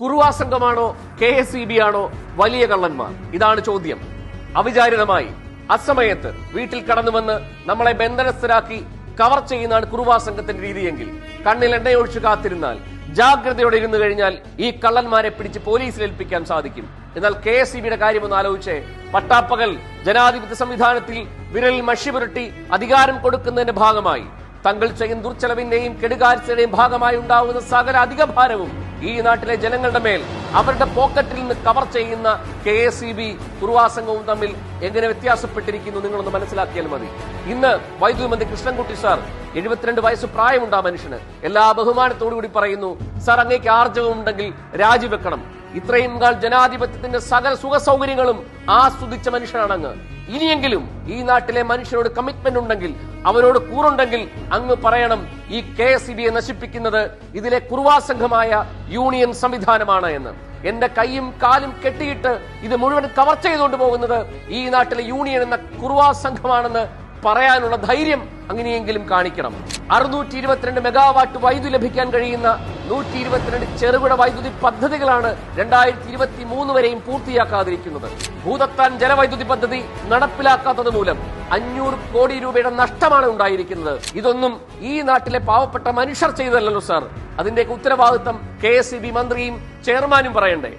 കുറുവാ സംഘമാണോ K S E B ആണോ വലിയ കള്ളന്മാർ? ഇതാണ് ചോദ്യം. അവിചാരിതമായി അസമയത്ത് വീട്ടിൽ കടന്നുവന്ന് നമ്മളെ ബന്ധനസ്ഥരാക്കി കവർ ചെയ്യുന്നതാണ് കുറുവാ സംഘത്തിന്റെ രീതിയെങ്കിൽ കണ്ണിൽ എണ്ണയൊഴിച്ചു കാത്തിരുന്നാൽ ജാഗ്രതയോടെ ഇരുന്നു കഴിഞ്ഞാൽ ഈ കള്ളന്മാരെ പിടിച്ച് പോലീസിൽ ഏൽപ്പിക്കാൻ സാധിക്കും. എന്നാൽ കെ എസ് ഇ കാര്യം ഒന്ന് ആലോചിച്ച്. പട്ടാപ്പകൽ ജനാധിപത്യ സംവിധാനത്തിൽ വിരലിൽ മഷി പുരട്ടി അധികാരം കൊടുക്കുന്നതിന്റെ ഭാഗമായി തങ്ങൾ ചെയ്യുന്ന ദുർച്ചെലവിന്റെയും കെടുകാര്യസ്ഥയുടെയും ഭാഗമായി ഉണ്ടാവുന്ന സകല അധിക ഭാരവും ഈ നാട്ടിലെ ജനങ്ങളുടെ മേൽ അവരുടെ പോക്കറ്റിൽ നിന്ന് കവർ ചെയ്യുന്ന കെ എസ് ഇ ബി ദുർവാസംഗവും തമ്മിൽ എങ്ങനെ വ്യത്യാസപ്പെട്ടിരിക്കുന്നു നിങ്ങളൊന്ന് മനസ്സിലാക്കിയാൽ മതി. ഇന്ന് വൈദ്യുതി മന്ത്രി കൃഷ്ണൻകുട്ടി സാർ എഴുപത്തിരണ്ട് വയസ്സ് പ്രായമുണ്ട് ആ മനുഷ്യന്. എല്ലാ ബഹുമാനത്തോടു കൂടി പറയുന്നു സാർ അങ്ങേക്ക് ആർജവം ഉണ്ടെങ്കിൽ രാജിവെക്കണം. ഇത്രയും കാൽ ജനാധിപത്യത്തിന്റെ സകല സുഖ സൗകര്യങ്ങളും ആസ്വദിച്ച മനുഷ്യനാണ് അങ്ങ് ഇനിയെങ്കിലും ഈ നാട്ടിലെ മനുഷ്യരോട് കമ്മിറ്റ്മെന്റ് ഉണ്ടെങ്കിൽ അവരോട് കൂറുണ്ടെങ്കിൽ അങ്ങ് പറയണം ഈ കെ എസ് ബിയെ നശിപ്പിക്കുന്നത് ഇതിലെ കുറുവാ സംഘമായ യൂണിയൻ സംവിധാനമാണ് എന്ന്. എന്റെ കൈയും കാലും കെട്ടിയിട്ട് ഇത് മുഴുവൻ കവർ ചെയ്തുകൊണ്ട് പോകുന്നത് ഈ നാട്ടിലെ യൂണിയൻ എന്ന കുറുവാ സംഘമാണെന്ന് പറയാനുള്ള ധൈര്യം അങ്ങനെയെങ്കിലും കാണിക്കണം. അറുന്നൂറ്റി ഇരുപത്തിരണ്ട് മെഗാവാട്ട് വൈദ്യുതി ലഭിക്കാൻ കഴിയുന്ന നൂറ്റി ഇരുപത്തിരണ്ട് ചെറുകിട വൈദ്യുതി പദ്ധതികളാണ് രണ്ടായിരത്തി ഇരുപത്തി മൂന്ന് വരെയും പൂർത്തിയാക്കാതിരിക്കുന്നത്. ഭൂതത്താൻ ജലവൈദ്യുതി പദ്ധതി നടപ്പിലാക്കാത്തത് മൂലം അഞ്ഞൂറ് കോടി രൂപയുടെ നഷ്ടമാണ് ഉണ്ടായിരിക്കുന്നത്. ഇതൊന്നും ഈ നാട്ടിലെ പാവപ്പെട്ട മനുഷ്യർ ചെയ്തല്ലോ സാർ. അതിന്റെ ഉത്തരവാദിത്തം കെ എസ് ബി മന്ത്രിയും ചെയർമാനും പറയണ്ടേ.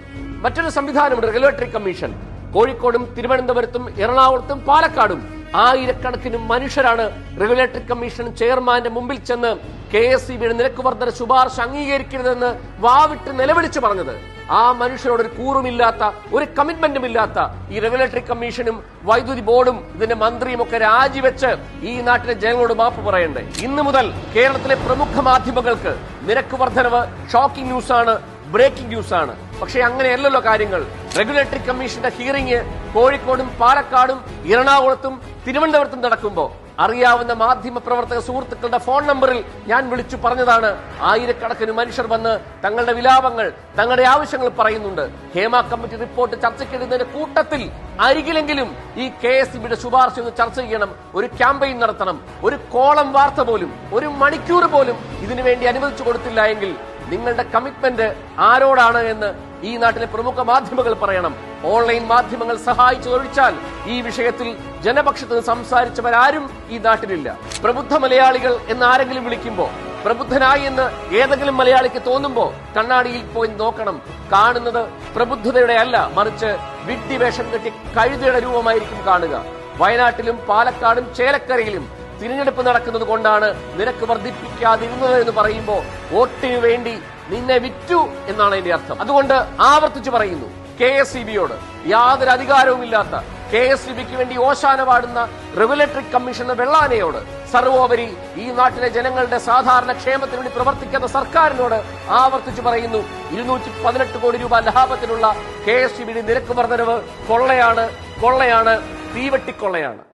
മറ്റൊരു സംവിധാനമുണ്ട് റെഗുലേറ്ററി കമ്മീഷൻ. കോഴിക്കോടും തിരുവനന്തപുരത്തും എറണാകുളത്തും പാലക്കാടും. ആയിരക്കണക്കിന് മനുഷ്യരാണ് റെഗുലേറ്ററി കമ്മീഷൻ ചെയർമാന്റെ മുമ്പിൽ ചെന്ന് കെ എസ് സി ബിയുടെ നിരക്ക് വർധന ശുപാർശ അംഗീകരിക്കരുതെന്ന് വാവിട്ട് നിലവിളിച്ചു പറഞ്ഞത്. ആ മനുഷ്യരോട് ഒരു കൂറുമില്ലാത്ത ഒരു കമ്മിറ്റ്മെന്റും ഇല്ലാത്ത ഈ റെഗുലേറ്ററി കമ്മീഷനും വൈദ്യുതി ബോർഡും ഇതിന്റെ മന്ത്രിയും ഒക്കെ രാജിവെച്ച് ഈ നാട്ടിലെ ജനങ്ങളോട് മാപ്പ് പറയണ്ടേ. ഇന്നു മുതൽ കേരളത്തിലെ പ്രമുഖ മാധ്യമങ്ങൾക്ക് നിരക്ക് വർധനവ് ഷോക്കിംഗ് ആണ്, ബ്രേക്കിംഗ് ന്യൂസ് ആണ് പക്ഷേ അങ്ങനെയല്ലല്ലോ കാര്യങ്ങൾ. റെഗുലേറ്ററി കമ്മീഷന്റെ ഹിയറിംഗ് കോഴിക്കോടും പാലക്കാടും എറണാകുളത്തും തിരുവനന്തപുരത്തും നടക്കുമ്പോൾ അറിയാവുന്ന മാധ്യമ പ്രവർത്തക സുഹൃത്തുക്കളുടെ ഫോൺ നമ്പറിൽ ഞാൻ വിളിച്ചു പറഞ്ഞതാണ്. ആയിരക്കണക്കിന് മനുഷ്യർ വന്ന് തങ്ങളുടെ വിലാപങ്ങൾ തങ്ങളുടെ ആവശ്യങ്ങൾ പറയുന്നുണ്ട്. ഹേമ കമ്മിറ്റി റിപ്പോർട്ട് ചർച്ചയ്ക്കിടുന്നതിന്റെ കൂട്ടത്തിൽ അരികിലെങ്കിലും ഈ കെ എസ് ബിയുടെ ശുപാർശ ഒന്ന് ചർച്ച ചെയ്യണം. ഒരു ക്യാമ്പയിൻ നടത്തണം. ഒരു കോളം വാർത്ത പോലും ഒരു മണിക്കൂർ പോലും ഇതിനുവേണ്ടി അനുവദിച്ചു കൊടുത്തില്ല എങ്കിൽ നിങ്ങളുടെ കമ്മിറ്റ്മെന്റ് ആരോടാണ് എന്ന് ഈ നാട്ടിലെ പ്രമുഖ മാധ്യമങ്ങൾ പറയണം. ഓൺലൈൻ മാധ്യമങ്ങൾ സഹായിച്ചു ഒഴിച്ചാൽ ഈ വിഷയത്തിൽ ജനപക്ഷത്ത് സംസാരിച്ചവരാരും ഈ നാട്ടിലില്ല. പ്രബുദ്ധ മലയാളികൾ എന്ന് ആരെങ്കിലും വിളിക്കുമ്പോൾ പ്രബുദ്ധനായി എന്ന് ഏതെങ്കിലും മലയാളിക്ക് തോന്നുമ്പോ കണ്ണാടിയിൽ പോയി നോക്കണം. കാണുന്നത് പ്രബുദ്ധതയുടെ അല്ല മറിച്ച് വിഡ്ഢിവേഷം കെട്ടി കഴുതയുടെ രൂപമായിരിക്കും കാണുക. വയനാട്ടിലും പാലക്കാടും ചേലക്കരയിലും തിരഞ്ഞെടുപ്പ് നടക്കുന്നത് കൊണ്ടാണ് നിരക്ക് വർദ്ധിപ്പിക്കാതിരുന്നത് എന്ന് പറയുമ്പോൾ വോട്ടിനു വേണ്ടി നിന്നെ വിറ്റു എന്നാണ് അതിന്റെ അർത്ഥം. അതുകൊണ്ട് ആവർത്തിച്ചു പറയുന്നു കെ എസ് ഇ ബിയോട് യാതൊരു അധികാരവുമില്ലാത്ത കെ എസ് ഇ ബിക്ക് വേണ്ടി ഓശാന പാടുന്ന റെഗുലേറ്ററി കമ്മീഷൻ വെള്ളാനയോട് സർവോപരി ഈ നാട്ടിലെ ജനങ്ങളുടെ സാധാരണ ക്ഷേമത്തിന് വേണ്ടി പ്രവർത്തിക്കുന്ന സർക്കാരിനോട് ആവർത്തിച്ചു പറയുന്നു ഇരുന്നൂറ്റി പതിനെട്ട് കോടി രൂപ ലാഭത്തിലുള്ള കെ എസ് ഇ ബിയുടെ നിരക്ക് വർധനവ് കൊള്ളയാണ് കൊള്ളയാണ് തീവെട്ടിക്കൊള്ളയാണ്.